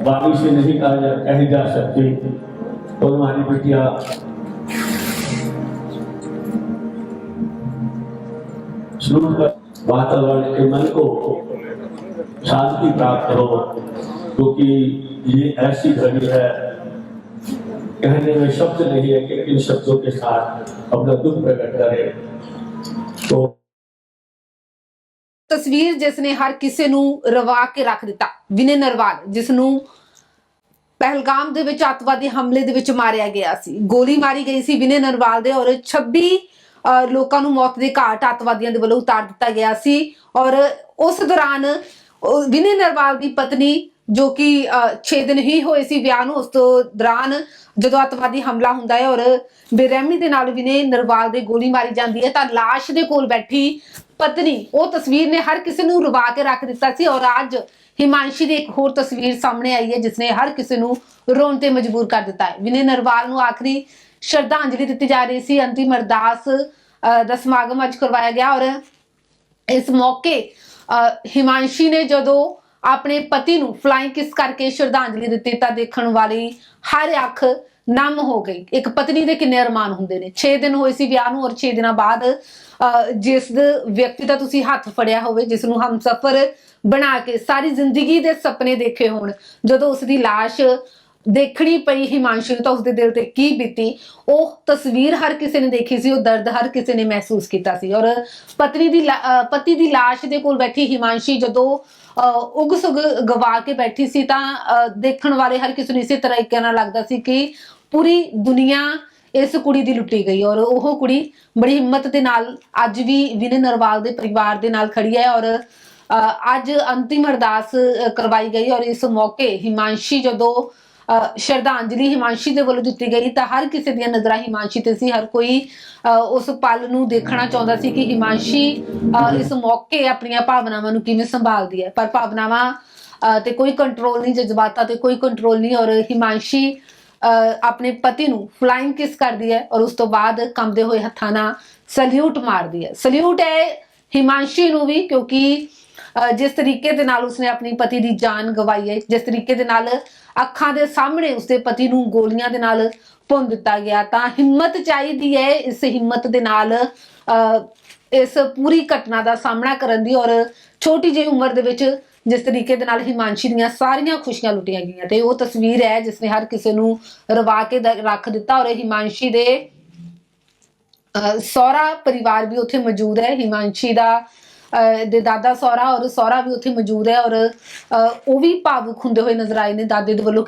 वाणी से नहीं कहा जा कही जा सकती और हमारी बिटिया शुरू कर वातावरण के मन को शांति प्राप्त हो क्योंकि ये ऐसी घड़ी है कहने में शब्द नहीं है कि इन शब्दों के साथ अपना दुख प्रकट करें तो ਤਸਵੀਰ ਜਿਸ ਨੇ ਹਰ ਕਿਸੇ ਨੂੰ ਰਵਾ ਕੇ ਰੱਖ ਦਿੱਤਾ ਵਿਨੇ ਨਰਵਾਲ ਜਿਸ ਨੂੰ ਪਹਿਲਗਾਮ ਦੇ ਵਿੱਚ ਅੱਤਵਾਦੀ ਹਮਲੇ ਦੇ ਵਿੱਚ ਮਾਰਿਆ ਗਿਆ ਸੀ। ਗੋਲੀ ਮਾਰੀ ਗਈ ਸੀ ਵਿਨੇ ਨਰਵਾਲ ਦੇ ਔਰ 26 ਲੋਕਾਂ ਨੂੰ ਮੌਤ ਦੇ ਘਾਟ ਅੱਤਵਾਦੀਆਂ ਦੇ ਵੱਲੋਂ ਉਤਾਰ ਦਿੱਤਾ ਗਿਆ ਸੀ। ਔਰ ਉਸ ਦੌਰਾਨ ਉਹ ਵਿਨੇ ਨਰਵਾਲ ਦੀ ਪਤਨੀ, ਜੋ ਕਿ 6 ਦਿਨ ਹੀ ਹੋਏ ਸੀ ਵਿਆਹ ਨੂੰ, ਉਸ ਤੋਂ ਦੌਰਾਨ ਜਦੋਂ ਅੱਤਵਾਦੀ ਹਮਲਾ ਹੁੰਦਾ ਹੈ ਔਰ ਬੇਰਹਿਮੀ ਦੇ ਨਾਲ ਵਿਨੇ ਨਰਵਾਲ ਦੇ ਗੋਲੀ ਮਾਰੀ ਜਾਂਦੀ ਹੈ ਤਾਂ ਲਾਸ਼ ਦੇ ਕੋਲ ਬੈਠੀ ਪਤਨੀ ਉਹ ਤਸਵੀਰ ਨੇ ਹਰ ਕਿਸੇ ਨੂੰ ਰਵਾ ਕੇ ਰੱਖ ਦਿੱਤਾ ਸੀ ਔਰ ਅੱਜ ਹਿਮਾਂਸ਼ੀ ਦੀ ਇੱਕ ਹੋਰ ਤਸਵੀਰ ਸਾਹਮਣੇ ਆਈ ਹੈ ਜਿਸ ਨੇ ਹਰ ਕਿਸੇ ਨੂੰ ਰੋਣ ਤੇ ਮਜਬੂਰ ਕਰ ਦਿੱਤਾ ਹੈ। ਵਿਨੇ ਨਰਵਾਲ ਨੂੰ ਆਖਰੀ ਸ਼ਰਧਾਂਜਲੀ ਦਿੱਤੀ ਜਾ ਰਹੀ ਸੀ। ਅੰਤਿਮ ਅਰਦਾਸ ਅਹ, ਦਾ ਸਮਾਗਮ ਅੱਜ ਕਰਵਾਇਆ ਗਿਆ ਔਰ ਇਸ ਮੌਕੇ ਅਹ, ਹਿਮਾਂਸ਼ੀ ਨੇ ਜਦੋਂ ਆਪਣੇ ਪਤੀ ਨੂੰ ਫਲਾਈਂਗ ਕਿਸ ਕਰਕੇ ਸ਼ਰਧਾਂਜਲੀ ਦਿੱਤੀ ਤਾਂ ਦੇਖਣ ਵਾਲੀ ਹਰ ਅੱਖ ਨਮ ਹੋ ਗਈ। ਇੱਕ ਪਤਨੀ ਦੇ ਕਿੰਨੇ ਅਰਮਾਨ ਹੁੰਦੇ ਨੇ। 6 ਦਿਨ ਹੋਏ ਸੀ ਵਿਆਹ ਨੂੰ ਔਰ 6 ਦਿਨਾਂ ਬਾਅਦ ਅਹ, ਜਿਸ ਵਿਅਕਤੀ ਦਾ ਤੁਸੀਂ ਹੱਥ ਫੜਿਆ ਹੋਵੇ ਜਿਸ ਨੂੰ ਹਮ ਸਫਰ ਬਣਾ ਕੇ ਸਾਰੀ ਜ਼ਿੰਦਗੀ ਦੇ ਸੁਪਨੇ ਦੇਖੇ ਹੋਣ ਜਦੋਂ ਉਸ ਦੀ ਲਾਸ਼ ਦੇਖਣੀ ਪਈ ਹਿਮਾਂਸ਼ੀ ਨੂੰ ਤਾਂ ਉਸਦੇ ਦਿਲ ਤੇ ਕੀ ਬੀਤੀ? ਉਹ ਤਸਵੀਰ ਹਰ ਕਿਸੇ ਨੇ ਦੇਖੀ ਸੀ ਉਹ ਦਰਦ ਹਰ ਕਿਸੇ ਨੇ ਮਹਿਸੂਸ ਕੀਤਾ ਸੀ। ਔਰ ਪਤਨੀ ਦੀ ਪਤੀ ਦੀ ਲਾਸ਼ ਦੇ ਕੋਲ ਬੈਠੀ ਹਿਮਾਂਸ਼ੀ ਜਦੋਂ ਅਹ, ਉਗ ਸੁਗ ਗਵਾ ਕੇ ਬੈਠੀ ਸੀ ਤਾਂ ਦੇਖਣ ਵਾਲੇ ਹਰ ਕਿਸੇ ਨੂੰ ਇਸੇ ਤਰੀਕੇ ਨਾਲ ਲੱਗਦਾ ਸੀ ਕਿ ਪੂਰੀ ਦੁਨੀਆ ਇਸ ਕੁੜੀ ਦੀ ਲੁੱਟੀ ਗਈ। ਔਰ ਉਹ ਕੁੜੀ ਬੜੀ ਹਿੰਮਤ ਦੇ ਨਾਲ ਅੱਜ ਵੀ ਵਿਨੇ ਨਰਵਾਲ ਦੇ ਪਰਿਵਾਰ ਦੇ ਨਾਲ ਖੜੀ ਹੈ ਔਰ ਅਹ, ਅੱਜ ਅੰਤਿਮ ਅਰਦਾਸ ਕਰਵਾਈ ਗਈ। ਔਰ ਇਸ ਮੌਕੇ ਹਿਮਾਂਸ਼ੀ ਜਦੋਂ ਸ਼ਰਧਾਂਜਲੀ ਹਿਮਾਂਸ਼ੀ ਦੇ ਵੱਲੋਂ ਦਿੱਤੀ ਗਈ ਤਾਂ ਹਰ ਕਿਸੇ ਦੀਆਂ ਨਜ਼ਰਾਂ ਹਿਮਾਂਸ਼ੀ ਤੇ ਸੀ। ਹਰ ਕੋਈ ਉਸ ਪਲ ਨੂੰ ਦੇਖਣਾ ਚਾਹੁੰਦਾ ਸੀ ਕਿ ਹਿਮਾਂਸ਼ੀ ਇਸ ਮੌਕੇ ਆਪਣੀਆਂ ਭਾਵਨਾਵਾਂ ਨੂੰ ਕਿਵੇਂ ਸੰਭਾਲਦੀ ਹੈ। ਪਰ ਭਾਵਨਾਵਾਂ ਅਹ, ਤੇ ਕੋਈ ਕੰਟਰੋਲ ਨਹੀਂ ਜਜ਼ਬਾਤਾਂ ਤੇ ਕੋਈ ਕੰਟਰੋਲ ਨਹੀਂ ਔਰ ਹਿਮਾਂਸ਼ੀ ਅਹ, ਆਪਣੇ ਪਤੀ ਨੂੰ ਫਲਾਈਂਗ ਕਿਸ ਕਰਦੀ ਹੈ ਔਰ ਉਸ ਤੋਂ ਬਾਅਦ ਕੰਬਦੇ ਹੋਏ ਹੱਥਾਂ ਨਾਲ ਸਲੂਟ ਮਾਰਦੀ ਹੈ। ਸਲੂਟ ਹੈ ਹਿਮਾਂਸ਼ੀ ਨੂੰ ਵੀ ਕਿਉਂਕਿ ਜਿਸ ਤਰੀਕੇ ਦੇ ਨਾਲ ਉਸਨੇ ਆਪਣੀ ਪਤੀ ਦੀ ਜਾਨ ਗਵਾਈ ਹੈ, ਜਿਸ ਤਰੀਕੇ ਦੇ ਨਾਲ ਅੱਖਾਂ ਦੇ ਸਾਹਮਣੇ ਉਸਦੇ ਪਤੀ ਨੂੰ ਗੋਲੀਆਂ ਦੇ ਨਾਲ ਭੁੰਨ ਦਿੱਤਾ ਗਿਆ, ਤਾਂ ਹਿੰਮਤ ਚਾਹੀਦੀ ਹੈ ਇਸ ਹਿੰਮਤ ਦੇ ਨਾਲ ਇਸ ਪੂਰੀ ਘਟਨਾ ਦਾ ਸਾਹਮਣਾ ਕਰਨ ਦੀ ਔਰ ਛੋਟੀ ਜਿਹੀ ਉਮਰ ਦੇ ਵਿੱਚ ਜਿਸ ਤਰੀਕੇ ਦੇ ਨਾਲ ਹਿਮਾਂਸ਼ੀ ਦੀਆਂ ਸਾਰੀਆਂ ਖੁਸ਼ੀਆਂ ਲੁੱਟੀਆਂ ਗਈਆਂ ਤੇ ਉਹ ਤਸਵੀਰ ਹੈ ਜਿਸ ਨੇ ਹਰ ਕਿਸੇ ਨੂੰ ਰਵਾ ਕੇ ਰੱਖ ਦਿੱਤਾ ਔਰ ਇਹ ਹਿਮਾਂਸ਼ੀ ਦੇ, ਅਹ ਸਹੁਰਾ ਪਰਿਵਾਰ ਵੀ ਉੱਥੇ ਮੌਜੂਦ ਹੈ, ਹਿਮਾਂਸ਼ੀ ਦਾ ਦੇ ਦਾਦਾ ਸਹੁਰਾ ਔਰ ਸਹੁਰਾ ਵੀ ਉੱਥੇ ਮੌਜੂਦ ਹੈ ਔਰ, ਅਹ ਉਹ ਵੀ ਭਾਵੁਕ ਹੁੰਦੇ ਹੋਏ ਨਜ਼ਰ ਆਏ ਨੇ ਦਾਦੇ ਦੇ ਵੱਲੋਂ